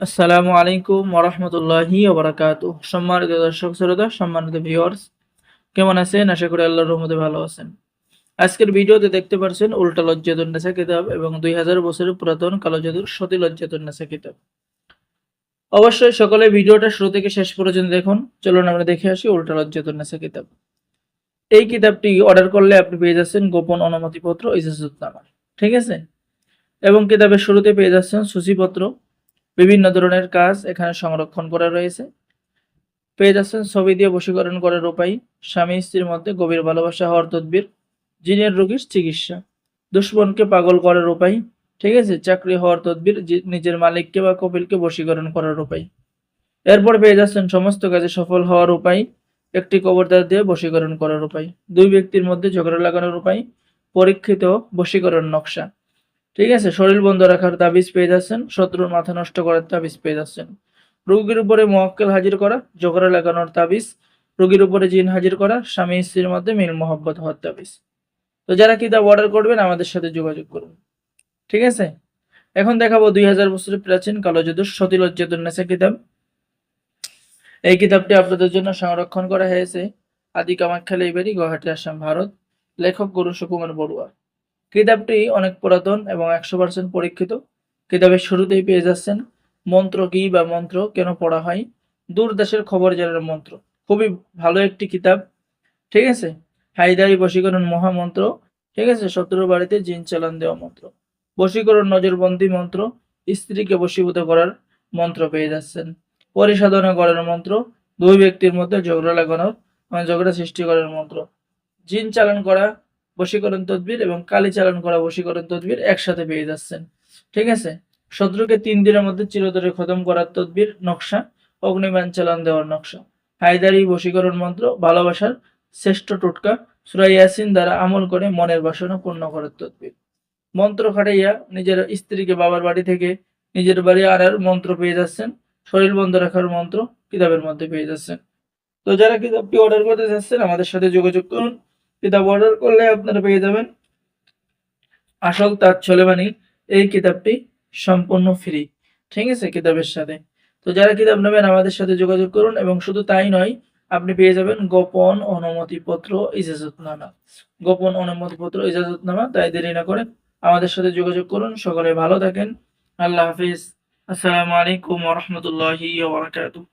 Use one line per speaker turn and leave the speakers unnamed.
আসসালামু আলাইকুম ওরহমতুল্লাহি ওবরাকাতু সম্মানিত দর্শক, শ্রোতা, সম্মানিত ভিউয়ার্স কেমন আছেন? আশা করি আল্লাহর রহমতে ভালো আছেন। আজকের ভিডিওতে দেখতে পাচ্ছেন উল্টা লজ্জাতুন্নেসা কিতাব এবং দুই হাজার বছরের পুরাতন কালো জাদুর সতী লজ্জাতুন্নেসা কিতাব। অবশ্যই সকলে ভিডিওটা শুরু থেকে শেষ পর্যন্ত দেখুন। চলুন আমরা দেখে আসি উল্টা লজ্জাতুন্নেসা কিতাব। এই কিতাবটি অর্ডার করলে আপনি পেয়ে যাচ্ছেন গোপন অনুমতিপত্র ইজাজতনামা ঠিক আছে? এবং কিতাবের শুরুতে পেয়ে যাচ্ছেন সূচিপত্র বিভিন্ন ধরনের কাজ এখানে সংরক্ষণ করা রয়েছে। পেয়ে যাচ্ছেন ছবি দিয়ে বশীকরণ করার উপায় স্বামী স্ত্রীর মধ্যে গভীর ভালোবাসা হওয়ার তদবির। জিনের রোগীর চিকিৎসা। দুশ্মনকে পাগল করার উপায় ঠিক আছে, চাকরি হওয়ার তদবির। নিজের মালিককে বা কপিলকে বশীকরণ করার উপায় এরপর পেয়ে যাচ্ছেন সমস্ত কাজে সফল হওয়ার উপায় একটি কবরদার দিয়ে বশীকরণ করার উপায় দুই ব্যক্তির মধ্যে ঝগড়া লাগানোর উপায় পরীক্ষিত বশীকরণ নকশা। ঠিক আছে? শরীর বন্ধ রাখার তাবিজ পেয়ে যাচ্ছেন, শত্রুর মাথা নষ্ট করার তাবিজ পেয়ে যাচ্ছেন। রোগীর উপরে মোয়াক্কেল হাজির করা জোকরা লাগানোর তাবিজ, রোগীর উপরে জিন হাজির করা, স্বামী স্ত্রীর মধ্যে মিল, মোহব্বত হওয়ার তাবিজ। তো যারা কিতাব অর্ডার করবেন, আমাদের সাথে যোগাযোগ করুন। ঠিক আছে? এখন দেখাবো দুই হাজার বছরের প্রাচীন কালো যদুর সতীলজ্জাতুন্নেসা কিতাব এই কিতাবটি আপনাদের জন্য সংরক্ষণ করা হয়েছে। আদি কামাখ্যা লাইব্রেরি, গুয়াহাটি, আসাম, ভারত। লেখক গুরু সুকুমার বড়ুয়া। কিতাবটি অনেক পুরাতন এবং একশো পার্সেন্ট পরীক্ষিত। কিতাবের শুরুতেই পেয়ে যাচ্ছেন, মন্ত্র কি বা মন্ত্র কেন পড়া হয়? দূর দেশের খবর জানার মন্ত্র। খুবই ভালো একটি কিতাব। ঠিক আছে? হাইদারি বশীকরণ মহামন্ত্র। ঠিক আছে? শত্রুর বাড়িতে জিন চালান দেওয়া মন্ত্র। বশীকরণ নজরবন্দি মন্ত্র। স্ত্রীকে বশীভূত করার মন্ত্র পেয়ে যাচ্ছেন। পরিসাধনা করার মন্ত্র। দুই ব্যক্তির মধ্যে ঝগড়া লাগানোর মানে ঝগড়া সৃষ্টি করার মন্ত্র। জিন চালান করা বশীকরণ তদবির এবং কালি চালান করা বশীকরণ তদবির একসাথে পেয়ে যাচ্ছেন। ঠিক আছে? শত্রুকে তিন দিনের মধ্যে চিরতরে খতম করার তদবির নকশা, অগ্নিবাণ চালান দেওয়ার নকশা। হায়দারি বশীকরণ মন্ত্র, ভালোবাসার শ্রেষ্ঠ টোটকা, সুরাই ইয়াসিন দ্বারা আমল করে মনের বাসনা পূর্ণ করার তদবির। মন্ত্র খাটাইয়া নিজের স্ত্রীকে বাবার বাড়ি থেকে নিজের বাড়ি আনার মন্ত্র পেয়ে যাচ্ছেন। শরীর বন্ধ রাখার মন্ত্র কিতাবের মধ্যে পেয়ে যাচ্ছেন। তো যারা কিতাবটি অর্ডার করতে চাচ্ছেন আমাদের সাথে যোগাযোগ করুন। কিতাব অর্ডার করলে আপনারা পেয়ে যাবেন। আসল তাজ ছোলেমানি এই কিতাবটি সম্পূর্ণ ফ্রি ঠিক আছে, কিতাবের সাথে। তো যারা কিতাব নেবেন, আমাদের সাথে যোগাযোগ করুন এবং শুধু তাই নয়, আপনি পেয়ে যাবেন গোপন অনুমতিপত্র ইজাজতনামা। গোপন অনুমতিপত্র ইজাজতনামা, তাই দেরি না করে আমাদের সাথে যোগাযোগ করুন। সকলে ভালো থাকেন। আল্লাহ হাফিজ। আসসালামু আলাইকুম ওরহমতুল্লাহি ওবরাকাতুহ